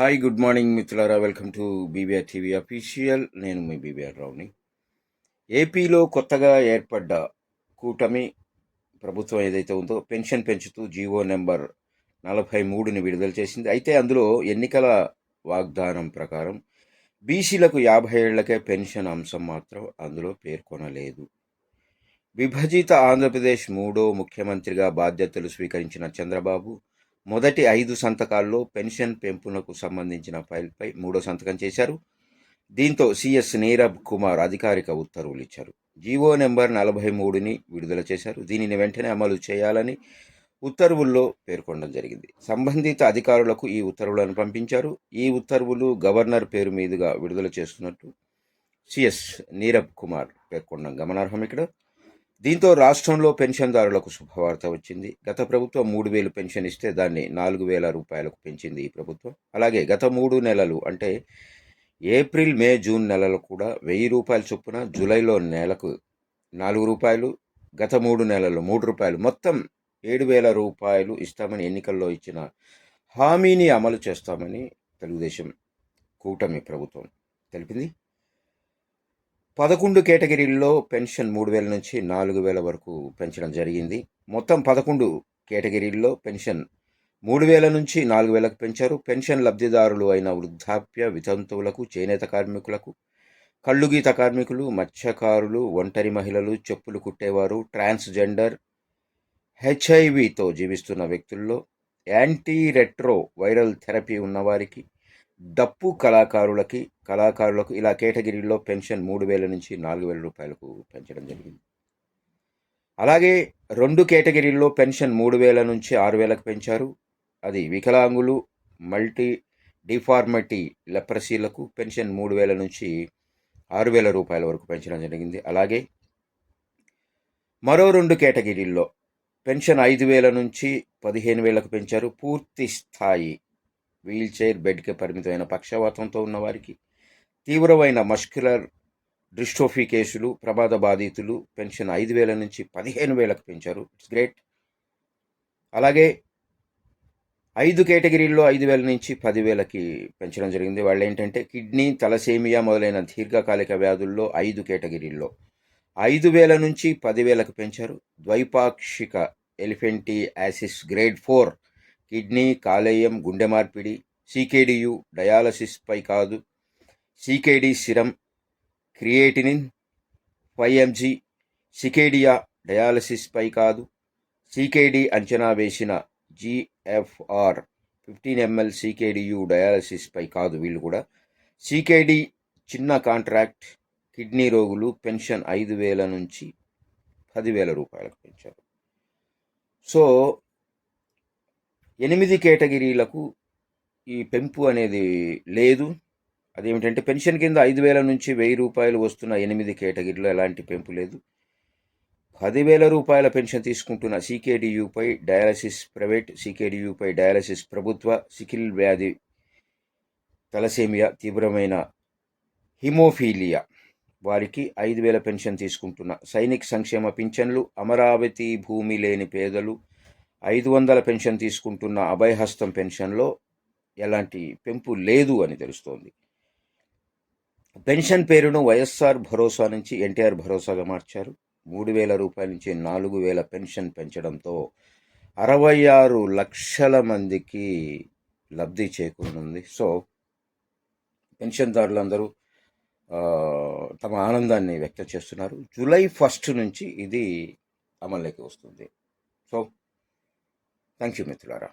Hi good morning మిత్రులారా. Welcome to B B R TV official నేను మీ BBR రావుని ఏపీలో కొత్తగా ఏర్పడ్డ కూటమి ప్రభుత్వం ఏదైతే ఉందో పెన్షన్ పెంచుతూ జీవో నెంబర్ నలభై మూడుని విడుదల చేసింది. అయితే అందులో ఎన్నికల వాగ్దానం ప్రకారం బీసీలకు యాభై ఏళ్ళకే పెన్షన్ అంశం మాత్రం అందులో పేర్కొనలేదు. విభజిత ఆంధ్రప్రదేశ్ మూడో ముఖ్యమంత్రిగా బాధ్యతలు స్వీకరించిన చంద్రబాబు మొదటి ఐదు సంతకాల్లో పెన్షన్ పెంపునకు సంబంధించిన ఫైల్పై మూడో సంతకం చేశారు. దీంతో సిఎస్ నీరబ్ కుమార్ అధికారిక ఉత్తర్వులు ఇచ్చారు. జీవో నెంబర్ నలభై మూడుని విడుదల చేశారు. దీనిని వెంటనే అమలు చేయాలని ఉత్తర్వుల్లో పేర్కొనడం జరిగింది. సంబంధిత అధికారులకు ఈ ఉత్తర్వులను పంపించారు. ఈ ఉత్తర్వులు గవర్నర్ పేరు మీదుగా విడుదల చేస్తున్నట్టు సిఎస్ నీరబ్ కుమార్ పేర్కొనడం గమనార్హం ఇక్కడ. దీంతో రాష్ట్రంలో పెన్షన్దారులకు శుభవార్త వచ్చింది. గత ప్రభుత్వం మూడు వేలు పెన్షన్ ఇస్తే దాన్ని నాలుగు వేల రూపాయలకు పెంచింది ఈ ప్రభుత్వం. అలాగే గత మూడు నెలలు అంటే ఏప్రిల్ మే జూన్ నెలలు కూడా వెయ్యి రూపాయల చొప్పున జూలైలో నెలకు నాలుగు రూపాయలు గత మూడు నెలలు మూడు రూపాయలు. మొత్తం ఏడు వేల రూపాయలు ఇస్తామని ఎన్నికల్లో ఇచ్చిన హామీని అమలు చేస్తామని తెలుగుదేశం కూటమి ప్రభుత్వం తెలిపింది. పదకొండు కేటగిరీల్లో పెన్షన్ మూడు వేల నుంచి నాలుగు వేల వరకు పెంచడం జరిగింది. మొత్తం పదకొండు కేటగిరీల్లో పెన్షన్ మూడు వేల నుంచి నాలుగు వేలకు పెంచారు. పెన్షన్ లబ్ధిదారులు అయిన వృద్ధాప్య వితంతువులకు చేనేత కార్మికులకు కళ్ళుగీత కార్మికులు మత్స్యకారులు ఒంటరి మహిళలు చెప్పులు కుట్టేవారు ట్రాన్స్జెండర్ హెచ్ఐవితో జీవిస్తున్న వ్యక్తుల్లో యాంటీ రెట్రో వైరల్ థెరపీ ఉన్నవారికి డప్పు కళాకారులకి కళాకారులకు ఇలా కేటగిరీలో పెన్షన్ మూడు వేల నుంచి నాలుగు వేల రూపాయలకు పెంచడం జరిగింది. అలాగే రెండు కేటగిరీల్లో పెన్షన్ మూడు వేల నుంచి ఆరు వేలకు పెంచారు. అది వికలాంగులు మల్టీ డిఫార్మటీ లెప్రసీలకు పెన్షన్ మూడు వేల నుంచి ఆరు వేల రూపాయల వరకు పెంచడం జరిగింది. అలాగే మరో రెండు కేటగిరీల్లో పెన్షన్ ఐదు వేల నుంచి పదిహేను వేలకు పెంచారు. పూర్తి స్థాయి వీల్చైర్ బెడ్కి పరిమితమైన పక్షవాతంతో ఉన్నవారికి తీవ్రమైన మస్క్యులర్ డిస్ట్రోఫీ కేసులు ప్రమాద బాధితులు పెన్షన్ ఐదు వేల నుంచి పదిహేను వేలకు పెంచారు. It's great. అలాగే ఐదు కేటగిరీల్లో ఐదు వేల నుంచి పదివేలకి పెంచడం జరిగింది. వాళ్ళు ఏంటంటే కిడ్నీ తలసేమియా మొదలైన దీర్ఘకాలిక వ్యాధుల్లో ఐదు కేటగిరీల్లో ఐదు వేల నుంచి పదివేలకు పెంచారు. ద్వైపాక్షిక elephantiasis grade four kidney కాలేయం గుండె మార్పిడి సీకేడియు డయాలసిస్పై కాదు. CKD serum creatinine five mg సికేడియా డయాలసిస్పై కాదు. సీకేడి అంచనా వేసిన జిఎఫ్ఆర్ ఫిఫ్టీన్ ఎంఎల్ సీకేడియు డయాలసిస్పై కాదు వీళ్ళు కూడా. సీకేడి చిన్న కాంట్రాక్ట్ కిడ్నీ రోగులు పెన్షన్ ఐదు వేల నుంచి పదివేల రూపాయలకు పెంచారు. సో ఎనిమిది కేటగిరీలకు ఈ పెంపు అనేది లేదు. అదేమిటంటే పెన్షన్ కింద ఐదు వేల నుంచి వెయ్యి రూపాయలు వస్తున్న ఎనిమిది కేటగిరీలో ఎలాంటి పెంపు లేదు. పదివేల రూపాయల పెన్షన్ తీసుకుంటున్న సీకేడియుపై డయాలసిస్ ప్రైవేట్ సీకేడియుపై డయాలసిస్ ప్రభుత్వ సికిల్ వ్యాధి తలసేమియా తీవ్రమైన హిమోఫీలియా. వారికి ఐదు వేల పెన్షన్ తీసుకుంటున్న సైనిక్ సంక్షేమ పింఛన్లు అమరావతి భూమి లేని పేదలు ఐదు వందల పెన్షన్ తీసుకుంటున్న అభయహస్తం పెన్షన్లో ఎలాంటి పెంపు లేదు అని తెలుస్తోంది. పెన్షన్ పేరును వైఎస్ఆర్ భరోసా నుంచి ఎన్టీఆర్ భరోసాగా మార్చారు. మూడు వేల రూపాయల నుంచి నాలుగు వేల పెన్షన్ పెంచడంతో అరవై ఆరు లక్షల మందికి లబ్ధి చేకూరనుంది. సో పెన్షన్దారులందరూ తమ ఆనందాన్ని వ్యక్తం చేస్తున్నారు. జూలై ఫస్ట్ నుంచి ఇది అమల్లోకి వస్తుంది. సో థ్యాంక్ యూ మిత్రులారా.